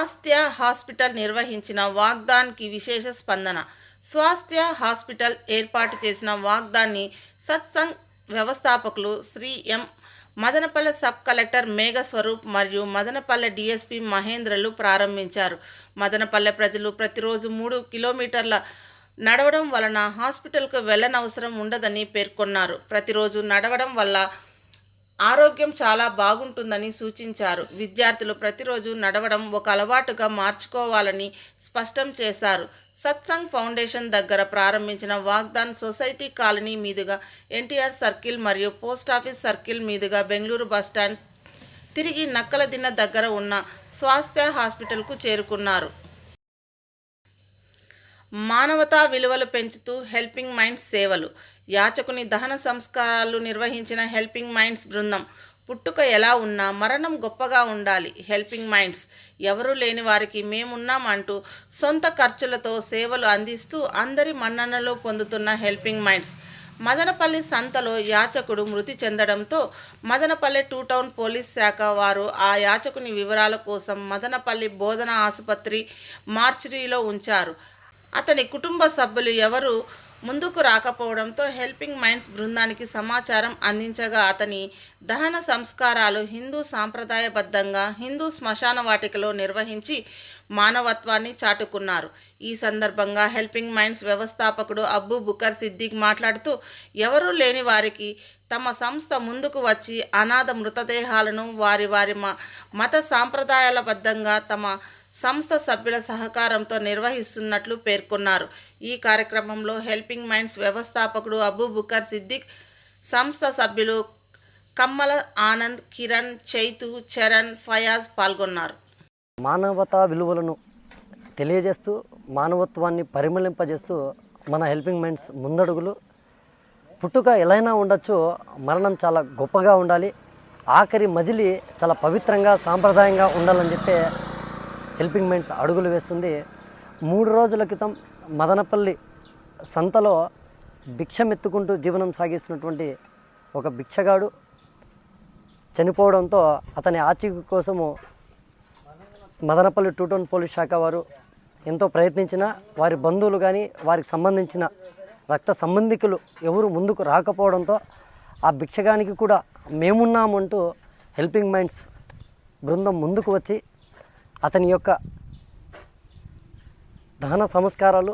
స్వాస్థ్య hospital నిర్వహించిన వాగ్దాన్కి విశేష స్పందన. స్వాస్థ్య హాస్పిటల్ ఏర్పాటు చేసిన వాగ్దాన్ని సత్సంగ్ వ్యవస్థాపకులు Shri M. Madanapalle sub collector Megha Swaroop మరియు మదనపల్లె డిఎస్పి మహేంద్రలు ప్రారంభించారు. మదనపల్లె ప్రజలు ప్రతిరోజు మూడు కిలోమీటర్ల నడవడం వలన హాస్పిటల్కు వెళ్ళనవసరం ఉండదని పేర్కొన్నారు. ప్రతిరోజు నడవడం వల్ల ఆరోగ్యం చాలా బాగుంటుందని సూచించారు. విద్యార్థులు ప్రతిరోజు నడవడం ఒక అలవాటుగా మార్చుకోవాలని స్పష్టం చేశారు. సత్సంగ్ ఫౌండేషన్ దగ్గర ప్రారంభించిన వాగ్దాన్ సొసైటీ కాలనీ మీదుగా ఎన్టీఆర్ సర్కిల్ మరియు పోస్ట్ ఆఫీస్ సర్కిల్ మీదుగా బెంగళూరు బస్టాండ్ తిరిగి నక్కలదిన్న దగ్గర ఉన్న స్వాస్థ్య హాస్పిటల్కు చేరుకున్నారు. మానవతా విలువలు పెంచుతూ హెల్పింగ్ మైండ్స్ సేవలు. యాచకుని దహన సంస్కారాలు నిర్వహించిన హెల్పింగ్ మైండ్స్ బృందం. పుట్టుక ఎలా ఉన్నా మరణం గొప్పగా ఉండాలి హెల్పింగ్ మైండ్స్. ఎవరూ లేని వారికి మేమున్నాం అంటూ సొంత ఖర్చులతో సేవలు అందిస్తూ అందరి మన్ననలు పొందుతున్న హెల్పింగ్ మైండ్స్. మదనపల్లి సంతలో యాచకుడు మృతి చెందడంతో మదనపల్లి టూ టౌన్ పోలీస్ శాఖ వారు ఆ యాచకుని వివరాల కోసం మదనపల్లి బోధన ఆసుపత్రి మార్చిరీలో ఉంచారు. అతని కుటుంబ సభ్యులు ఎవరు ముందుకు రాకపోవడంతో హెల్పింగ్ మైండ్స్ బృందానికి సమాచారం అందించగా అతని దహన సంస్కారాలు హిందూ సాంప్రదాయబద్ధంగా హిందూ శ్మశాన వాటికలో నిర్వహించి మానవత్వాన్ని చాటుకున్నారు. ఈ సందర్భంగా హెల్పింగ్ మైండ్స్ వ్యవస్థాపకుడు అబ్బు బుకర్ సిద్దిక్ మాట్లాడుతూ ఎవరూ లేని వారికి తమ సంస్థ ముందుకు వచ్చి అనాథ మృతదేహాలను వారి వారి మ మత సాంప్రదాయాలబద్ధంగా తమ సంస్థ సభ్యుల సహకారంతో నిర్వహిస్తున్నట్లు పేర్కొన్నారు. ఈ కార్యక్రమంలో హెల్పింగ్ మైండ్స్ వ్యవస్థాపకుడు అబూ బుకర్ సిద్దిక్ సంస్థ సభ్యులు కమ్మల ఆనంద్ కిరణ్ చైతు చరణ్ ఫయాజ్ పాల్గొన్నారు. మానవతా విలువలను తెలియజేస్తూ మానవత్వాన్ని పరిమళింపజేస్తూ మన హెల్పింగ్ మైండ్స్ ముందడుగులు పుట్టుక ఎలాగైనా ఉండొచ్చు మరణం చాలా గొప్పగా ఉండాలి ఆఖరి మజిలి చాలా పవిత్రంగా సాంప్రదాయంగా ఉండాలని చెప్పే హెల్పింగ్ మైండ్స్ అడుగులు వేస్తుంది. మూడు రోజుల క్రితం మదనపల్లి సంతలో భిక్షమెత్తుకుంటూ జీవనం సాగిస్తున్నటువంటి ఒక భిక్షగాడు చనిపోవడంతో అతని ఆచూకీ కోసము మదనపల్లి టూ టౌన్ పోలీస్ శాఖ వారు ఎంతో ప్రయత్నించినా వారి బంధువులు కానీ వారికి సంబంధించిన రక్త సంబంధికులు ఎవరు ముందుకు రాకపోవడంతో ఆ భిక్షగానికి కూడా మేమున్నామంటూ హెల్పింగ్ మైండ్స్ బృందం ముందుకు వచ్చి అతని యొక్క దహన సంస్కారాలు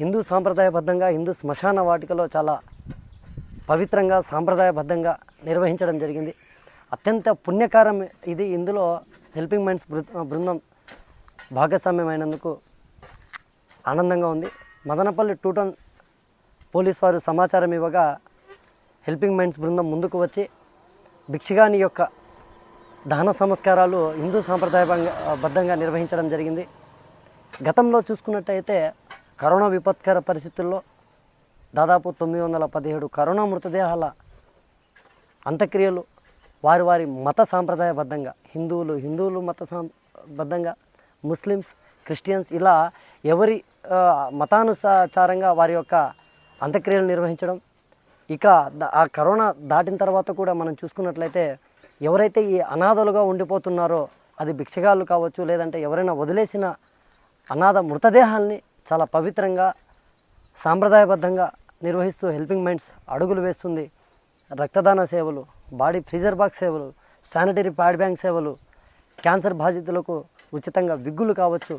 హిందూ సాంప్రదాయబద్ధంగా హిందూ శ్మశాన వాటికలో చాలా పవిత్రంగా సాంప్రదాయబద్ధంగా నిర్వహించడం జరిగింది. అత్యంత పుణ్యకారం ఇది. ఇందులో హెల్పింగ్ మైండ్స్ బృందం భాగస్వామ్యమైనందుకు ఆనందంగా ఉంది. మదనపల్లి టూ టౌన్ పోలీస్ వారు సమాచారం ఇవ్వగా హెల్పింగ్ మైండ్స్ బృందం ముందుకు వచ్చి భిక్షగాని యొక్క దాన సంస్కారాలు హిందూ సాంప్రదాయబద్ధంగా బద్ధంగా నిర్వహించడం జరిగింది. గతంలో చూసుకున్నట్టయితే కరోనా విపత్కర పరిస్థితుల్లో దాదాపు తొమ్మిది వందల పదిహేడు కరోనా మృతదేహాల అంత్యక్రియలు వారి వారి మత సాంప్రదాయబద్ధంగా హిందువులు హిందువులు మత సాం బద్ధంగా ముస్లిమ్స్ క్రిస్టియన్స్ ఇలా ఎవరి మతానుసారంగా వారి యొక్క అంత్యక్రియలు నిర్వహించడం. ఇక ఆ కరోనా దాటిన తర్వాత కూడా మనం చూసుకున్నట్లయితే ఎవరైతే ఈ అనాథలుగా ఉండిపోతున్నారో అది భిక్షగాళ్ళు కావచ్చు లేదంటే ఎవరైనా వదిలేసిన అనాథ మృతదేహాల్ని చాలా పవిత్రంగా సాంప్రదాయబద్ధంగా నిర్వహిస్తూ హెల్పింగ్ మైండ్స్ అడుగులు వేస్తుంది. రక్తదాన సేవలు బాడీ ఫ్రీజర్ బాక్స్ సేవలు శానిటరీ ప్యాడ్ బ్యాంక్ సేవలు క్యాన్సర్ బాధితులకు ఉచితంగా విగ్గులు కావచ్చు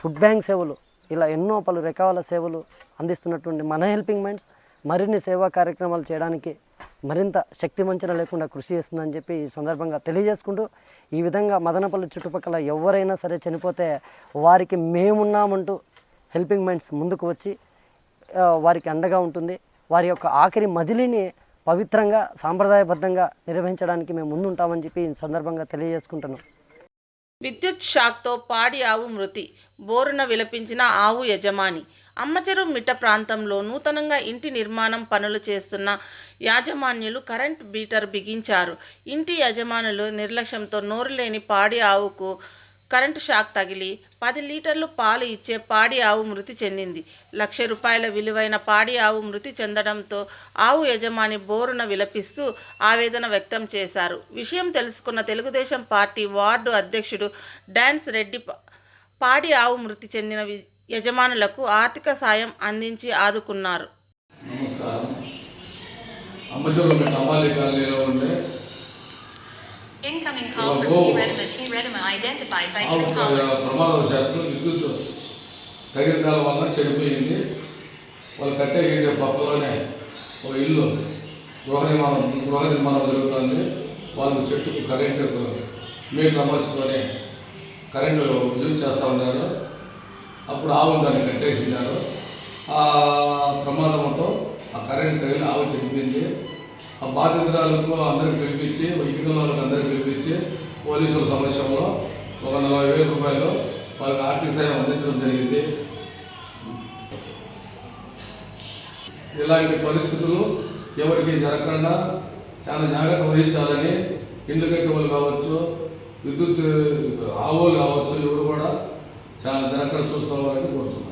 ఫుడ్ బ్యాంక్ సేవలు ఇలా ఎన్నో పలు రకాల సేవలు అందిస్తున్నటువంటి మన హెల్పింగ్ మైండ్స్ మరిన్ని సేవా కార్యక్రమాలు చేయడానికి మరింత శక్తి వంచన లేకుండా కృషి చేస్తుందని చెప్పి ఈ సందర్భంగా తెలియజేసుకుంటూ ఈ విధంగా మదనపల్లి చుట్టుపక్కల ఎవరైనా సరే చనిపోతే వారికి మేమున్నామంటూ హెల్పింగ్ మైండ్స్ ముందుకు వచ్చి వారికి అండగా ఉంటుంది. వారి యొక్క ఆఖరి మజిలీని పవిత్రంగా సాంప్రదాయబద్ధంగా నిర్వహించడానికి మేము ముందుంటామని చెప్పి ఈ సందర్భంగా తెలియజేసుకుంటున్నాం. విద్యుత్ షాక్తో పాడి ఆవు మృతి. బోరున విలపించిన ఆవు యజమాని. అమ్మచెరు మిట్ట ప్రాంతంలో నూతనంగా ఇంటి నిర్మాణం పనులు చేస్తున్న యాజమాన్యులు కరెంట్ బీటర్ బిగించారు. ఇంటి యజమానులు నిర్లక్ష్యంతో నోరులేని పాడి ఆవుకు కరెంటు షాక్ తగిలి పది లీటర్లు పాలు ఇచ్చే పాడి ఆవు మృతి చెందింది. లక్ష రూపాయల విలువైన పాడి ఆవు మృతి చెందడంతో ఆవు యజమాని బోరున విలపిస్తూ ఆవేదన వ్యక్తం చేశారు. విషయం తెలుసుకున్న తెలుగుదేశం పార్టీ వార్డు అధ్యక్షుడు డాన్స్ రెడ్డి పాడి ఆవు మృతి చెందిన వి- యజమానులకు ఆర్థిక సాయం అందించి ఆదుకున్నారు నమస్కారం ఉండే Incoming call from Whoa. T Redima T Redima identified by ఆవు Truecaller. ప్రమాదవశాత్తు విద్యుత్ తగిన దాని వల్ల చనిపోయింది వాళ్ళు కట్టే ఇంటి పక్కలోనే ఒక ఇల్లు గృహ నిర్మాణం గృహ నిర్మాణం జరుగుతుంది వాళ్ళు చెట్టుకు కరెంటు మీటర్ అమర్చుకొని కరెంటు యూజ్ చేస్తూ ఉన్నారు అప్పుడు ఆవు దాన్ని కట్టేసినారు ఆ ప్రమాదంతో ఆ కరెంట్ తగిలి ఆవు చనిపోయింది. ఆ బాధితురాలకు అందరికి పిలిపించి ఇంటికి వాళ్ళకి అందరికి పిలిపించి పోలీసుల సమస్యలో ఒక నలభై వేల రూపాయలు వాళ్ళకి ఆర్థిక సాయం అందించడం జరిగింది. ఇలాంటి పరిస్థితులు ఎవరికి జరగకుండా చాలా జాగ్రత్త వహించాలని ఇండ్లు కట్టే వాళ్ళు కావచ్చు విద్యుత్ ఆవులు కావచ్చు ఎవరు కూడా చాలా జరగకుండా చూసుకోవాలని కోరుతున్నాను